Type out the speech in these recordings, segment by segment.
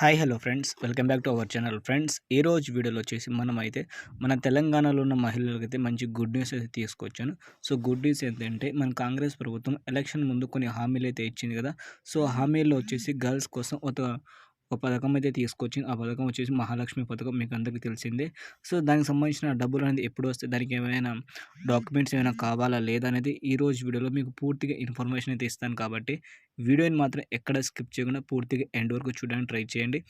Hi hello friends. Welcome back to our channel friends. ఈ రోజు వీడియోలో వచ్చేసి మనం అయితే మన తెలంగాణలో ఉన్న మహిళలకైతే మంచి గుడ్ న్యూస్ అయితే తీసుకొచ్చాను. సో గుడ్ న్యూస్ ఏంటంటే మన కాంగ్రెస్ ప్రభుత్వం ఎలక్షన్ ముందు కొన్ని హామీలు అయితే ఇచ్చింది కదా. సో హామీల్లో వచ్చేసి గర్ల్స్ కోసం ఒక ఒక పథకం అయితే తీసుకొచ్చింది. ఆ పథకం వచ్చేసి మహాలక్ష్మి పథకం మీకు అందరికీ తెలిసిందే. సో దానికి సంబంధించిన డబ్బులు అనేది ఎప్పుడు వస్తే దానికి ఏమైనా డాక్యుమెంట్స్ ఏమైనా కావాలా లేదా అనేది ఈ రోజు వీడియోలో మీకు పూర్తిగా ఇన్ఫర్మేషన్ అయితే ఇస్తాను కాబట్టి వీడియోని మాత్రం ఎక్కడ స్కిప్ చేయకుండా పూర్తిగా ఎండ్ వరకు చూడడానికి ట్రై చేయండి.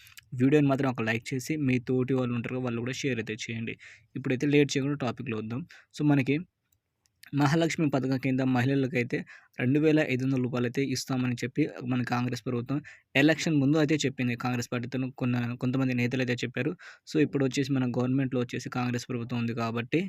వీడియోని మాత్రం ఒక లైక్ చేసి మీ తోటి వాళ్ళు ఉంటారు వాళ్ళు కూడా షేర్ అయితే చేయండి. ఇప్పుడైతే లేట్ చేయకుండా టాపిక్లో వద్దాం. సో మనకి మహాలక్ష్మి పథకం కింద మహిళలకైతే రెండు వేల ఐదు వందల రూపాయలు అయితే ఇస్తామని చెప్పి మన కాంగ్రెస్ ప్రభుత్వం ఎలక్షన్ ముందు అయితే చెప్పింది. కాంగ్రెస్ పార్టీతో కొన్న కొంతమంది నేతలు అయితే చెప్పారు. సో ఇప్పుడు వచ్చేసి మన గవర్నమెంట్లో వచ్చేసి కాంగ్రెస్ ప్రభుత్వం ఉంది కాబట్టి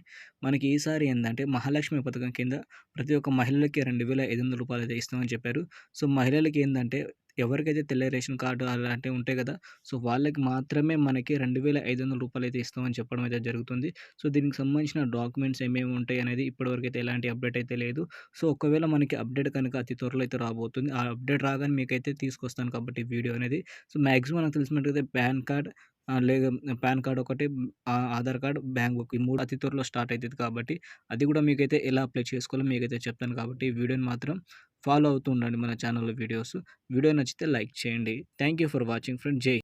మనకి ఈసారి ఏంటంటే మహాలక్ష్మి పథకం కింద ప్రతి ఒక్క మహిళలకి రెండు వేల ఐదు వందల రూపాయలు అయితే ఇస్తామని చెప్పారు. సో మహిళలకి ఏంటంటే ఎవరికైతే తెల్ల రేషన్ కార్డు అలాంటివి ఉంటాయి కదా సో వాళ్ళకి మాత్రమే మనకి రెండు వేల ఐదు వందల రూపాయలు అయితే ఇస్తామని చెప్పడం అయితే జరుగుతుంది. సో దీనికి సంబంధించిన డాక్యుమెంట్స్ ఏమేమి ఉంటాయి అనేది ఇప్పటివరకు అయితే ఎలాంటి అప్డేట్ అయితే లేదు. సో ఒకవేళ మనకి అప్డేట్ కనుక అతి త్వరలో అయితే రాబోతుంది. ఆ అప్డేట్ రాగానే మీకైతే తీసుకొస్తాను కాబట్టి వీడియో అనేది. సో మ్యాక్సిమం నాకు తెలిసినట్టయితే పాన్ కార్డ్ లేదా పాన్ కార్డ్ ఒకటి ఆధార్ కార్డ్ బ్యాంక్ బుక్ ఈ మూడు అతి త్వరలో స్టార్ట్ అవుతుంది కాబట్టి అది కూడా మీకైతే ఎలా అప్లై చేసుకోవాలో మీకైతే చెప్తాను కాబట్టి ఈ వీడియోని మాత్రం ఫాలో అవుతూ ఉండండి మన ఛానల్లో వీడియోస్. వీడియో నచ్చితే లైక్ చేయండి. Thank you for watching friend. జై